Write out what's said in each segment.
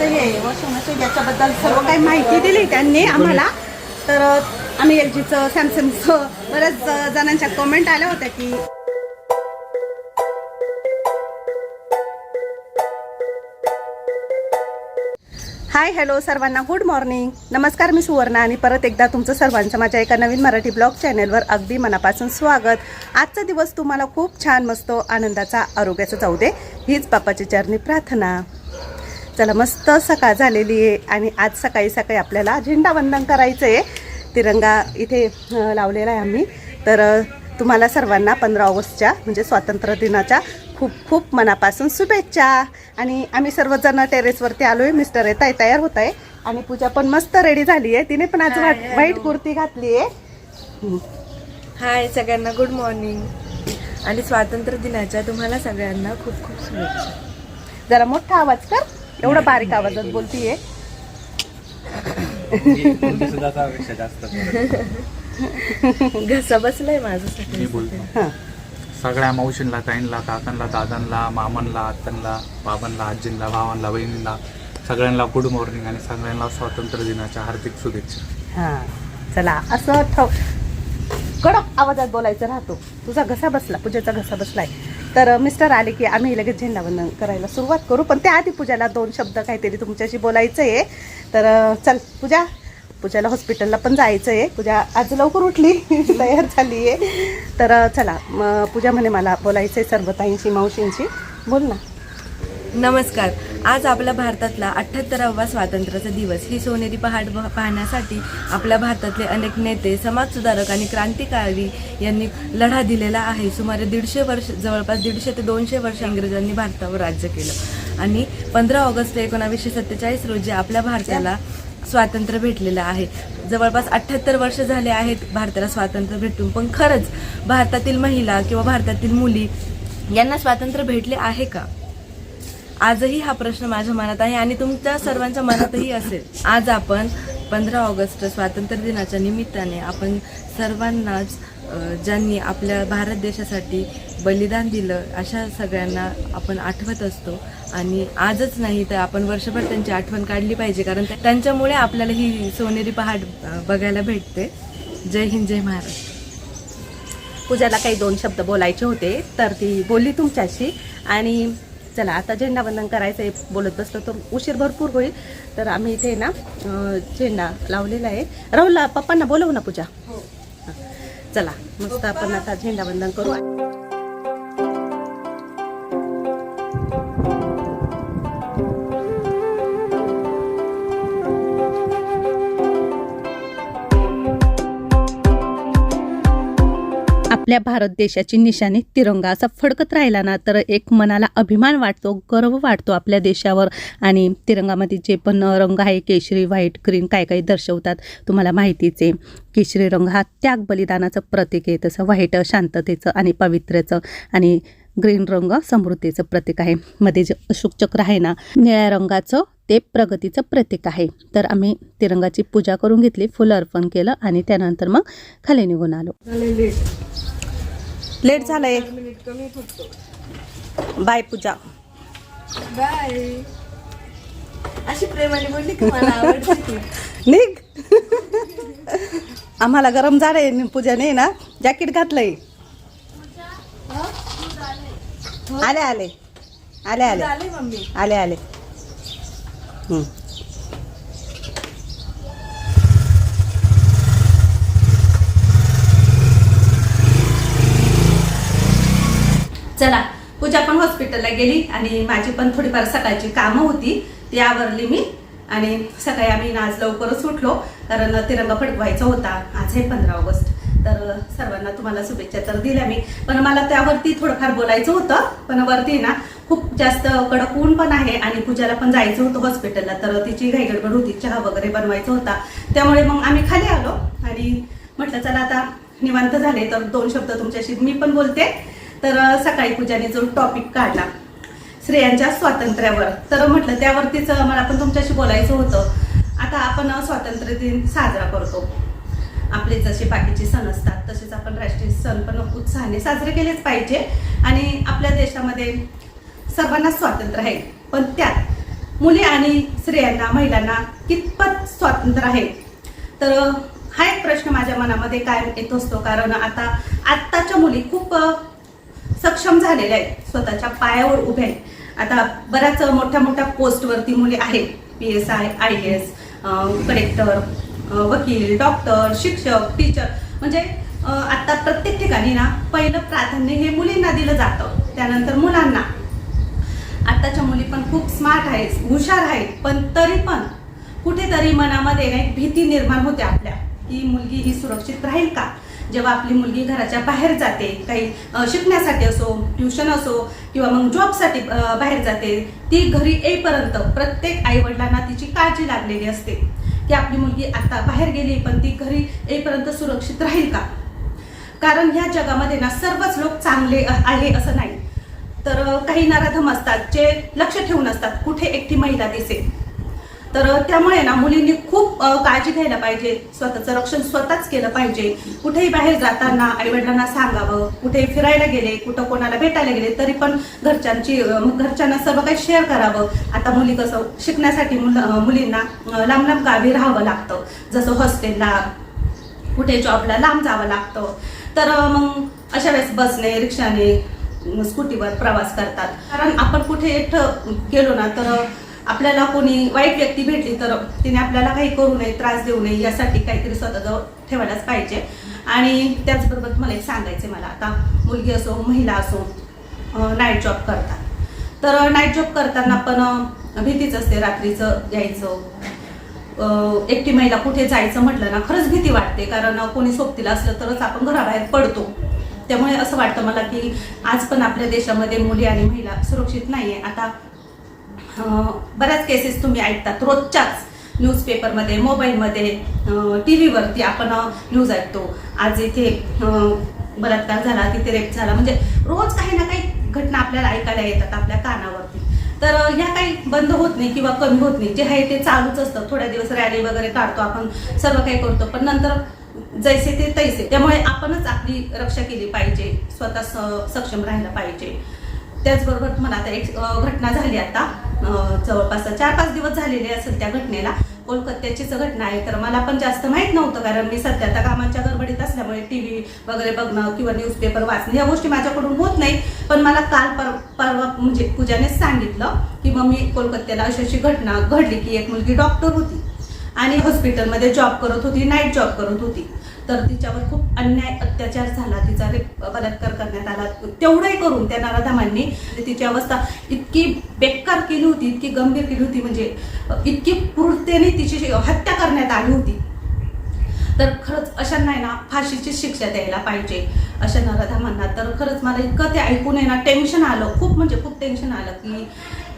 हे washing machine याच्याबद्दल सर्व काही माहिती दिली त्यांनी आम्हाला. तर आम्ही एल जीचं सॅमसंगचं बऱ्याच जणांच्या कमेंट आल्या होत्या की हाय हॅलो सर्वांना गुड मॉर्निंग नमस्कार मी सुवर्णा आणि परत एकदा तुमचं सर्वांचं माझ्या एका नवीन मराठी ब्लॉग चॅनलवर अगदी मनापासून स्वागत. आजचा दिवस तुम्हाला खूप छान मस्त आनंदाचा आरोग्याचा जाऊ दे. हीच बापाची चरणी प्रार्थना. चला मस्त सकाळ झालेली आहे आणि आज सकाळी सकाळी आपल्याला झेंडावंदन करायचं आहे तिरंगा इथे लावलेला आहे आम्ही. तर तुम्हाला सर्वांना पंधरा ऑगस्टच्या म्हणजे स्वातंत्र्य दिनाच्या खूप खूप मनापासून शुभेच्छा. आणि आम्ही सर्वजण टेरेसवरती आलो आहे मिस्टर येत आहे तयार होत आहे. आणि पूजा पण मस्त रेडी झाली आहे. तिने पण आज. व्हाईट कुर्ती घातली आहे. हाय सगळ्यांना गुड मॉर्निंग आणि स्वातंत्र्य दिनाच्या तुम्हाला सगळ्यांना खूप खूप शुभेच्छा. जरा मोठा आवाज कर. एवढा बारीक आवाजात बोलतीये. सुद्धा त्यापेक्षा जास्त घसा बसलाय माझं मी सगळं बोलतो. हां. सगळ्या मावशींना ताईंना काकांना दादांना मामांना आत्यांना बाबांना आजींना भावांना बहिणींना सगळ्यांना गुड मॉर्निंग आणि सगळ्यांना स्वातंत्र्य दिनाच्या हार्दिक शुभेच्छा. हां. चला असं ठव. कडक आवाजात बोलायचं राहतो. तुझा घसा बसला पूजेचा घसा बसलाय. तर मिस्टर आले की आम्ही लगेच झेंडावंदन करायला सुरुवात करू. पण त्याआधी पूजाला दोन शब्द काहीतरी तुमच्याशी बोलायचं आहे तर चल पूजा. पूजाला हॉस्पिटलला पण जायचं आहे पूजा आज लवकर उठली तयार झाली आहे तर चला मग पूजा म्हणे मला बोलायचं आहे सर्वताईंशी मावशींशी. बोल ना. नमस्कार. आज आपल्या भारतातला अठ्ठ्याहत्तरावा स्वातंत्र्याचा दिवस. ही सोनेरी पहाट पाहण्यासाठी आपल्या भारतातले अनेक नेते समाजसुधारक आणि क्रांतिकारी यांनी लढा दिलेला आहे. सुमारे दीडशे वर्ष जवळपास दीडशे ते दोनशे वर्ष इंग्रजांनी भारतावर राज्य केलं. आणि पंधरा ऑगस्ट एकोणावीसशे सत्तेचाळीस रोजी आपल्या भारताला स्वातंत्र्य भेटलेलं आहे. जवळपास अठ्ठ्याहत्तर वर्ष झाले आहेत भारताला स्वातंत्र्य भेटून पण खरंच भारतातील महिला किंवा भारतातील मुली यांना स्वातंत्र्य भेटले आहे का? आजही हा प्रश्न माझ्या मनात आहे आणि तुमच्या सर्वांच्या मनातही असेल. आज आपण पंधरा ऑगस्ट स्वातंत्र्य दिनाच्या निमित्ताने आपण सर्वांनाच ज्यांनी आपल्या भारत देशासाठी बलिदान दिलं अशा सगळ्यांना आपण आठवत असतो. आणि आजच नाही तर आपण वर्षभर त्यांची आठवण काढली पाहिजे कारण त्यांच्यामुळे आपल्याला ही सोनेरी पहाट बघायला भेटते. जय हिंद जय महाराष्ट्र. पूजाला काही दोन शब्द बोलायचे होते तर ती बोलली तुमच्याशी. आणि चला आता झेंडावंदन करायचं आहे बोलत बसलो तर उशीर भरपूर होईल. तर आम्ही इथे ना झेंडा लावलेला आहे. राहुलला पप्पांना बोलवू ना पूजा? हां. चला मस्त आपण आता झेंडावंदन करू. आपल्या भारत देशाची निशाणी तिरंगा असा फडकत राहिला ना तर एक मनाला अभिमान वाटतो गर्व वाटतो आपल्या देशावर. आणि तिरंगामध्ये जे पण रंग आहे केशरी व्हाईट ग्रीन काय काय दर्शवतात तुम्हाला माहितीच. आहे केशरी रंग हा त्याग बलिदानाचं प्रतीक आहे तसं व्हाईट शांततेचं आणि पवित्र्याचं आणि ग्रीन रंग समृद्धीचं प्रतीक आहे. मध्ये जे अशोक चक्र आहे ना निळ्या रंगाचं ते प्रगतीचं प्रतीक आहे. तर आम्ही तिरंगाची पूजा करून घेतली फुलं अर्पण केलं आणि त्यानंतर मग खाली निघून आलो. लेट झालंय. बाय पूजा. बाय. अशी प्रेमाने बोलली की मला आवडते. ती. निघ. आम्हाला गरम झालंय पूजाने ना जॅकेट घातलंय. आले आले. आले आले. झाली आले आले. चला पूजा पण हॉस्पिटलला गेली आणि माझी पण थोडीफार सकाळची कामं होती ती आवरली मी. आणि सकाळी आम्ही आज लवकरच उठलो कारण तिरंगा फडकवायचा होता. आज आहे पंधरा ऑगस्ट. तर सर्वांना तुम्हाला शुभेच्छा तर दिल्या मी. पण मला त्यावरती थोडंफार बोलायचं होतं पण वरती ना खूप जास्त कडक ऊन पण आहे आणि पूजाला पण जायचं होतं हॉस्पिटलला तर तिची घाईगडबड होती चहा वगैरे बनवायचा होता. त्यामुळे मग आम्ही खाली आलो आणि म्हटलं चला आता निवांत झाले. तर दोन शब्द तुमच्याशी मी पण बोलते. तर सकाळी पूजाने जो टॉपिक काढला स्त्रियांच्या स्वातंत्र्यावर. तर म्हटलं त्यावरतीच मला पण तुमच्याशी बोलायचं होतं. आता आपण स्वातंत्र्य दिन साजरा करतो. आपले जसे बाकीचे सण असतात तसेच आपण राष्ट्रीय सण पण उत्साहाने साजरे केलेच पाहिजे. आणि आपल्या देशामध्ये सर्वांना स्वातंत्र्य आहे. पण त्यात मुली आणि स्त्रियांना महिलांना कितपत स्वातंत्र्य आहे? तर हा एक प्रश्न माझ्या मनामध्ये कायम येत असतो. कारण आता आत्ताच्या मुली खूप सक्षम झालेल्या आहेत. स्वतःच्या पायावर उभ्या आहेत. आता बऱ्याच मोठ्या मोठ्या पोस्टवरती मुली आहेत. P S I I S collector वकील डॉक्टर शिक्षक टीचर म्हणजे आता प्रत्येक ठिकाणी ना पहिलं प्राधान्य हे मुलींना दिलं जातं. त्यानंतर मुलांना. आत्ताच्या मुली पण खूप स्मार्ट आहेत हुशार आहेत. पण तरी पण कुठेतरी मनामध्ये एक भीती निर्माण होते आपल्या की मुलगी ही सुरक्षित राहील का? जेव्हा आपली मुलगी घराच्या बाहेर जाते काही शिकण्यासाठी असो ट्युशन असो किंवा मग जॉबसाठी बाहेर जाते ती घरी येईपर्यंत प्रत्येक आई वडिलांना तिची काळजी लागलेली असते. की आपली मुलगी आता बाहेर गेली पण ती घरी येईपर्यंत सुरक्षित राहील का? कारण ह्या जगामध्ये ना सर्वच लोक चांगले आहे असं नाही. तर काही नराधम असतात जे लक्ष ठेवून असतात कुठे एकटी महिला दिसेल. तर त्यामुळे ना मुलींनी खूप काळजी घ्यायला पाहिजे. स्वतःचं रक्षण स्वतःच केलं पाहिजे. कुठेही बाहेर जाताना आईवडिलांना सांगावं कुठे फिरायला गेले कुठं कोणाला भेटायला गेले तरी पण घरच्यांची घरच्यांना सर्व काही शेअर करावं. आता मुली कसं शिकण्यासाठी मुलं मुलींना लांब लांब गावी राहावं लागतं. जसं हॉस्टेलला कुठे जॉबला लांब जावं लागतं. तर मग अशा वेळेस बसने रिक्षाने स्कूटीवर प्रवास करतात. कारण आपण कुठे गेलो ना तर आपल्याला कोणी वाईट व्यक्ती भेटली तर तिने आपल्याला काही करू नये त्रास देऊ नये यासाठी काहीतरी स्वतःजवळ ठेवायलाच पाहिजे. आणि त्याचबरोबर मला एक सांगायचं मला. आता मुलगी असो महिला असो नाईट जॉब करतात. तर नाईट जॉब करताना पण भीतीच असते रात्रीचं यायचं. एकटी महिला कुठे जायचं म्हटलं ना खरंच भीती वाटते. कारण कोणी सोबतीला असलं तरच आपण घराबाहेर पडतो. त्यामुळे असं वाटतं मला की आज पण आपल्या देशामध्ये मुली आणि महिला सुरक्षित नाही आहे आता बऱ्याच केसेस तुम्ही ऐकतात. रोजच्याच न्यूजपेपरमध्ये मोबाईलमध्ये टी व्हीवरती आपण न्यूज ऐकतो. आज इथे बलात्कार झाला तिथे रेप झाला. म्हणजे रोज काही ना काही घटना आपल्याला ऐकायला येतात आपल्या कानावरती. तर ह्या काही बंद होत नाही किंवा कमी होत नाही. जे आहे ते चालूच असतं. थोड्या दिवस रॅली वगैरे काढतो आपण सर्व काही करतो. पण नंतर जैसे ते तैसे. त्यामुळे आपणच आपली रक्षा केली पाहिजे. स्वतः स- सक्षम राहायला पाहिजे. त्याचबरोबर मला आता एक घटना झाली आता. जवळपास चार पाच दिवस झालेले असेल त्या घटनेला. कोलकात्याचीच घटना आहे तर मला पण जास्त माहीत नव्हतं कारण मी सध्या आता कामाच्या गडबडीत असल्यामुळे टी व्ही वगैरे बघणं किंवा न्यूजपेपर वाचणं या गोष्टी माझ्याकडून होत नाही पण मला काल पर परवा म्हणजे पूजानेच सांगितलं की मग मी कोलकात्याला अशी अशी घटना घडली की एक मुलगी डॉक्टर होती आणि हॉस्पिटलमध्ये जॉब करत होती नाईट जॉब करत होती. तर तिच्यावर खूप अन्याय अत्याचार झाला. तिचा बलात्कार करण्यात आला. तेवढंही करून त्या नराधामांनी तिची अवस्था इतकी बेकार केली होती इतकी गंभीर केली होती. म्हणजे इतकी क्रूरतेने तिची हत्या करण्यात आली होती. तर खरंच अशांना आहे ना फाशीची शिक्षा द्यायला पाहिजे. अशा नराधामांना तर खरंच मला इतकं ते ऐकून आहे ना टेन्शन आलं. खूप म्हणजे खूप टेन्शन आलं की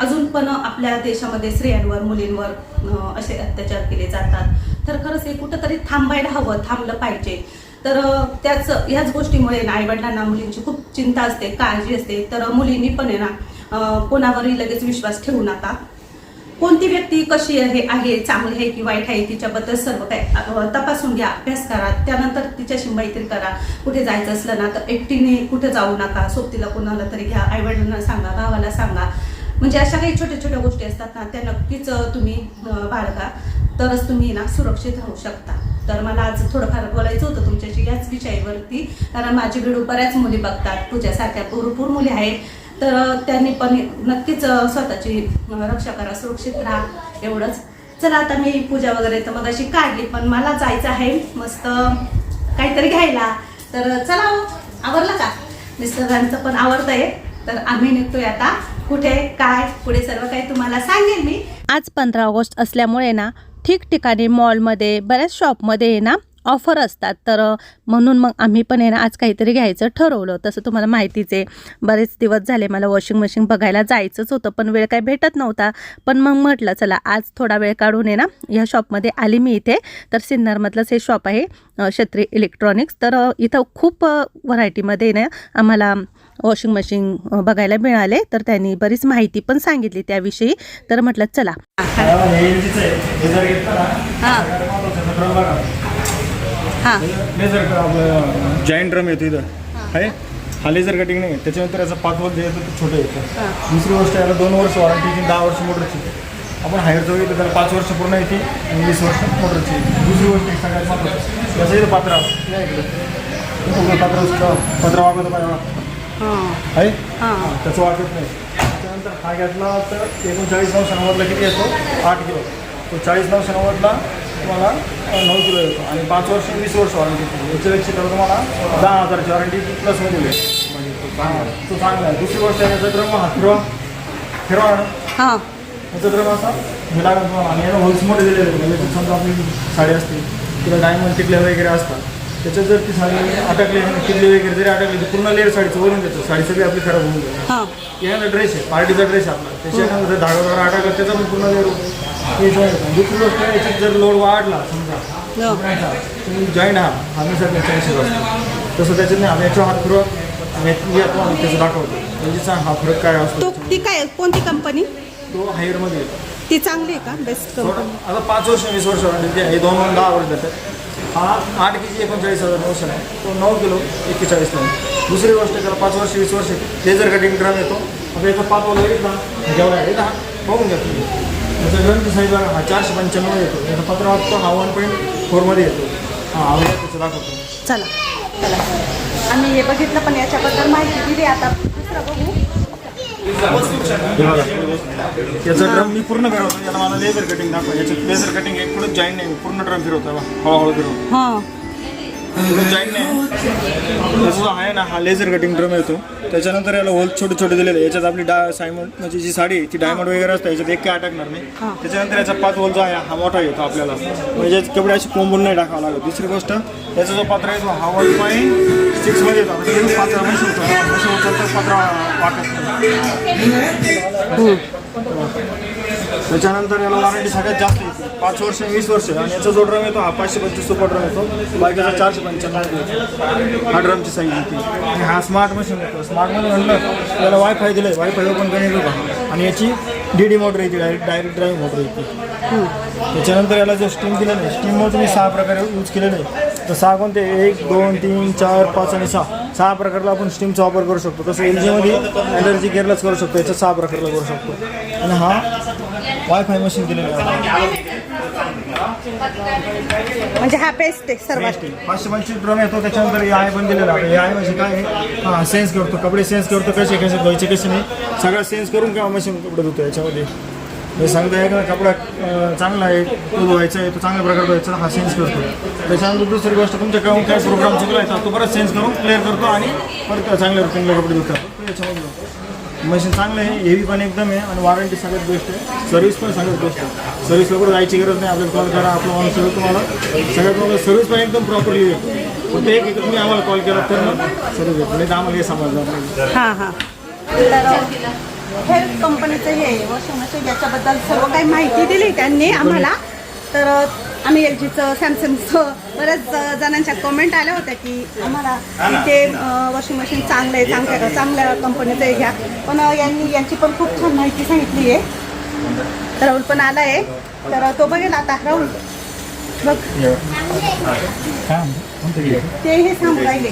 अजून पण आपल्या देशामध्ये स्त्रियांवर मुलींवर असे अत्याचार केले जातात. तर खरंच हे कुठंतरी थांबायला हवं थांबलं पाहिजे. तर त्याच ह्याच गोष्टीमुळे ना आईवडिलांना मुलींची खूप चिंता असते काळजी असते. तर मुलींनी पण आहे ना कोणावरही लगेच विश्वास ठेवू नका. कोणती व्यक्ती कशी आहे आहे चांगली आहे की वाईट आहे तिच्याबद्दल सर्व काही तपासून घ्या अभ्यास करा. त्यानंतर तिच्याशी मैत्री करा. कुठे जायचं असलं ना तर एकटीने कुठे जाऊ नका. सोबतीला कोणाला तरी घ्या. आईवडिलांना सांगा भावाला सांगा. म्हणजे अशा काही छोट्या छोट्या गोष्टी असतात ना त्या नक्कीच तुम्ही बाळगा. तरच तुम्ही ना सुरक्षित राहू शकता. तर मला आज थोडंफार बोलायचं होतं तुमच्याशी याच विषयावरती. कारण माझे व्हिडिओ बऱ्याच मुली बघतात तुझ्यासारख्या भरपूर मुली आहेत. तर त्यांनी पण नक्कीच स्वतःची रक्षा करा सुरक्षित राहा. एवढंच. चला आता मी पूजा वगैरे तर मग अशी काढली पण मला जायचं आहे. मस्त काहीतरी घ्यायला. तर चला आवरलं का? मिस्टरांचं पण आवडतं आहे तर आम्ही निघतोय आता. कुठे काय पुढे सर्व काही तुम्हाला सांगेल मी. आज पंधरा ऑगस्ट असल्यामुळे ना ठिकठिकाणी मॉलमध्ये बऱ्याच शॉपमध्ये ना ऑफर असतात. तर म्हणून मग आम्ही पण आहे ना आज काहीतरी घ्यायचं ठरवलं. तसं तुम्हाला माहितीच आहे बरेच दिवस झाले मला वॉशिंग मशीन बघायला जायचंच होतं पण वेळ काही भेटत नव्हता. पण मग म्हटलं चला आज थोडा वेळ काढून आहे ना ह्या शॉपमध्ये आली मी इथे. तर सिन्नरमधलंच हे शॉप आहे क्षत्री इलेक्ट्रॉनिक्स तर इथं खूप व्हरायटीमध्ये ना आम्हाला वॉशिंग मशीन बघायला मिळाले तर त्यांनी बरीच माहिती पण सांगितली त्याविषयी. तर म्हटलं चला. हे. हां हां जॉईंट ड्रम येतो इथं. आहे? हा लेझर कटिंग नाही त्याच्यानंतर याचा पाच वर्ष येतं ते छोटं येतं. दुसरी गोष्ट याला दोन वर्ष वॉरंटीची दहा वर्ष मोटरची आपण हायर जाऊ तर त्याला पाच वर्ष पूर्ण येते आणि वीस वर्ष मोटरची दुसरी गोष्ट एक सगळ्यात महत्त्वाची जसं इथं पात्रा पात्र पत्रा वागत पाहिजे आहे? हां. त्याचं वाटत नाही. त्याच्यानंतर हा घेतला तर एकोणचाळीस नऊ नव्वदला किती येतो? आठ किलो. तो चाळीस नऊ नव्वदला तुम्हाला नऊ किलो येतो. आणि पाच वर्ष वीस वर्ष वॉरंटी याच्यापेक्षा तर तुम्हाला दहा हजारची वॉरंटी प्लसमध्ये मिळेल म्हणजे तो चांगला आहे. तो चांगला आहे दुसरी गोष्ट याचा ड्रम हा फिरवा फिरवा हां. याचा ड्रम असा हे लागेल तुम्हाला. आणि याला होल्स मोठे दिलेले म्हणजे समजा आपली साडी असते तिला डायमंड टिकले वगैरे असतात. त्याच्यात जर ती साडी अटकली टिकली वगैरे जरी अटकली तर पूर्ण लेअर साडीचं वरून देतो साडी सगळी आपली खराब होऊन जाईल हां. याचा ड्रेस आहे पार्टीचा ड्रेस आपला. त्याच्यानंतर जर धागा वगैरे अटकला त्याचा पण पूर्ण लेअर हे. दुसरी गोष्ट याच्यात जर लोड वाढला समजा तुम्ही जॉईंट आहात आम्ही सर त्याच्याशी असतो. तसं त्याच्यात नाही आम्ही याच्यावर हात फिरवा आणि याच्यात येतो आणि त्याचं दाखवतो. म्हणजे हा फरक काय असतो तो काय कोणती कंपनी तो हायरमध्ये येतो. ती चांगली आहे का? बेस्ट थोडं कंपनी आता पाच वर्ष वीस वर्ष वाढले हे दोन दोन दहा वर्ष जातात. हा आठ के जी एकोणचाळीस हजार नऊशे आहे तो नऊ किलो एक्केचाळीस आहे दुसरी गोष्ट त्याला पाच वर्ष वीस वर्ष लेझर कटिंग ड्रम येतो. आता याचा पाच वाला येईल ना जेवढा आहे हा बघून घ्या तुम्ही. त्याचा ग्रंथ साहेब हा चारशे पंच्याण्णव येतो. याचा पत्र वाटतो हा वन पॉईंट फोरमध्ये येतो. हा आम्ही त्याचं दाखवतो. चला. चला. आम्ही हे बघितलं पण याच्याबद्दल माहिती दिली. आता दुसरं बघू. याचा ड्रम मी पूर्ण फिरवतो याला मला लेझर कटिंग दाखवा. याच्यात लेझर कटिंग एक पुढे जॉईन नाही पूर्ण ड्रम फिरवतो बघा. हळूहळू फिरवतो हां. जॉईन नाही. जसं जो आहे ना हा लेझर कटिंग ड्रम येतो. त्याच्यानंतर याला होल छोटे छोटे दिलेले याच्यात आपली डा सायमंड म्हणजे जी साडी आहे ती डायमंड वगैरे असतं याच्यात एक काय अटकणार नाही. त्याच्यानंतर याचा पाच होल जो आहे हा मोठा येतो आपल्याला. म्हणजे कपडे अशी कोंबून नाही टाकावं लागत. दुसरी गोष्ट याचा जो पात्र आहे तो हा वन पॉईंट सिक्समध्ये येतो म्हणजे हे पात्र उचलतो पात्र वाटत त्याच्यानंतर याला वॉरंटी सगळ्यात जास्त येते पाच वर्ष वीस वर्ष आणि याचा जो ड्रम येतो हा पाचशे पंचवीस सुपर ड्रम येतो बाकीचा चारशे पंच्याण्णव हा ड्रमची साईज येते आणि हा स्मार्ट मशीन येतो स्मार्टमध्ये म्हणलं याला वायफाय दिलं आहे वायफाय ओपन करणे बघा आणि याची डी डी मोटर येते डायरेक्ट डायरेक्ट ड्राईव्ह मोटर येते त्याच्यानंतर याला जो स्टीम दिलेलं आहे स्टीमवर तुम्ही सहा प्रकारे यूज केलेलं आहे तर सहा कोणते? एक दोन तीन चार पाच आणि सहा. सहा प्रकारला आपण स्टीमचा वापर करू शकतो. तसं एल जीमध्ये एनर्जी गेअरलाच करू शकतो. याचा सहा प्रकारला करू शकतो. आणि हा वायफाय मशीन दिलेला आहे. म्हणजे हा बेस्ट आहे सर्वात. पाचशे पंचवीस ड्रम येतो. त्याच्यानंतर ए आय पण दिलेला आहे. ए आय म्हणजे काय आहे? हां सेन्स करतो. कपडे सेन्स करतो. कसे कसे धुवायचे कसे नाही. सगळं सेन्स करून किंवा मशीन कपडे धुतो याच्यामध्ये? हे सांगता आहे का कपडा चांगला आहे तो धुवायचा आहे तो चांगल्या प्रकारे धुवायचा हा सेन्स करतो. त्याच्यानंतर दुसरी गोष्ट तुमच्याकडून काय प्रोग्राम चुकला आहे तो परत सेन्स करून क्लिअर करतो आणि परत चांगल्या चांगले कपडे धुतात. याच्यामध्ये मशीन चांगलं आहे हेवी पण एकदम आहे आणि वॉरंटी सगळ्यात बेस्ट आहे. सर्व्हिस पण सगळ्यात बेस्ट आहे. सर्व्हिसला कुठं जायची गरज नाही. आपल्याला कॉल करा आपलं ऑन सगळं तुम्हाला. सगळ्यात मोठं सर्व्हिस पण एकदम प्रॉपरली येतो फक्त एक एक तुम्ही आम्हाला कॉल केला तर मग सर्व्हिस येतो नाही तर आम्हाला हे समजणार नाही. हां हां. हेल्थ कंपनीचं हे वॉशिंग मशीन याच्याबद्दल सर्व काही माहिती दिली त्यांनी आम्हाला. तर आम्ही एल जीचं सॅमसंगचं बऱ्याच जणांच्या कमेंट आल्या होत्या की आम्हाला इथे वॉशिंग मशीन चांगलं आहे चांगल्या चांगल्या कंपनीचं आहे घ्या. पण यांनी यांची पण खूप छान माहिती सांगितली आहे. राहुल पण आला आहे. तर तो बघेल आता. राहुल बघ. ते हे सांगू राहिले.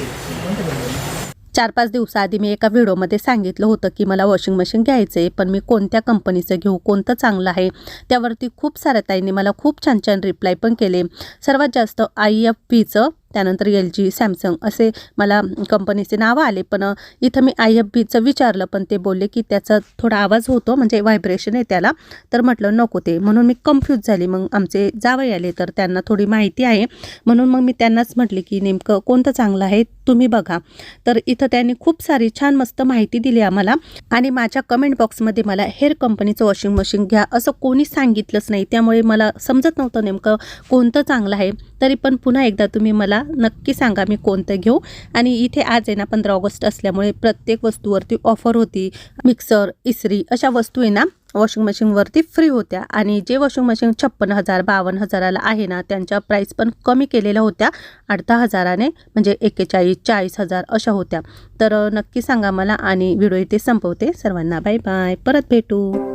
चार पाच दिवसाआधी मी एका व्हिडिओमध्ये सांगितलं होतं की मला वॉशिंग मशीन घ्यायचं आहे पण मी कोणत्या कंपनीचं घेऊ कोणतं चांगलं आहे? त्यावरती खूप साऱ्या ताईंनी मला खूप छान छान रिप्लाय पण केले. सर्वात जास्त आय एफ पीचं त्यानंतर एल जी सॅमसंग असे मला कंपनीचे नावं आले. पण इथं मी आय एफ बीचं विचारलं पण ते बोलले की त्याचा थोडा आवाज होतो म्हणजे व्हायब्रेशन आहे त्याला. तर म्हटलं नको ते. म्हणून मी कन्फ्यूज झाली. मग आमचे जावई आले तर त्यांना थोडी माहिती आहे. म्हणून मग मी त्यांनाच म्हटले की नेमकं कोणतं चांगलं आहे? तुम्ही बघा. तर इथं त्यांनी खूप सारी छान मस्त माहिती दिली आम्हाला. आणि माझ्या कमेंट बॉक्समध्ये मला हेअर कंपनीचं वॉशिंग मशीन घ्या. असं कोणी सांगितलंच नाही. त्यामुळे मला समजत नव्हतं नेमकं कोणतं चांगलं आहे. तरी पण पुन्हा एकदा तुम्ही मला नक्की सांगा मी कोणतं घेऊ. आणि इथे आज आहे ना पंधरा ऑगस्ट असल्यामुळे प्रत्येक वस्तूवरती ऑफर होती. मिक्सर इस्त्री अशा वस्तू आहे ना वॉशिंग मशीनवरती फ्री होत्या. आणि जे वॉशिंग मशीन छप्पन हजार बावन्न हजाराला आहे ना त्यांच्या प्राईस पण कमी केलेल्या होत्या. अर्धा हजाराने म्हणजे एक्केचाळीस चाळीस हजार अशा होत्या. तर नक्की सांगा मला आणि व्हिडिओ इथे संपवते. सर्वांना बाय बाय परत भेटू.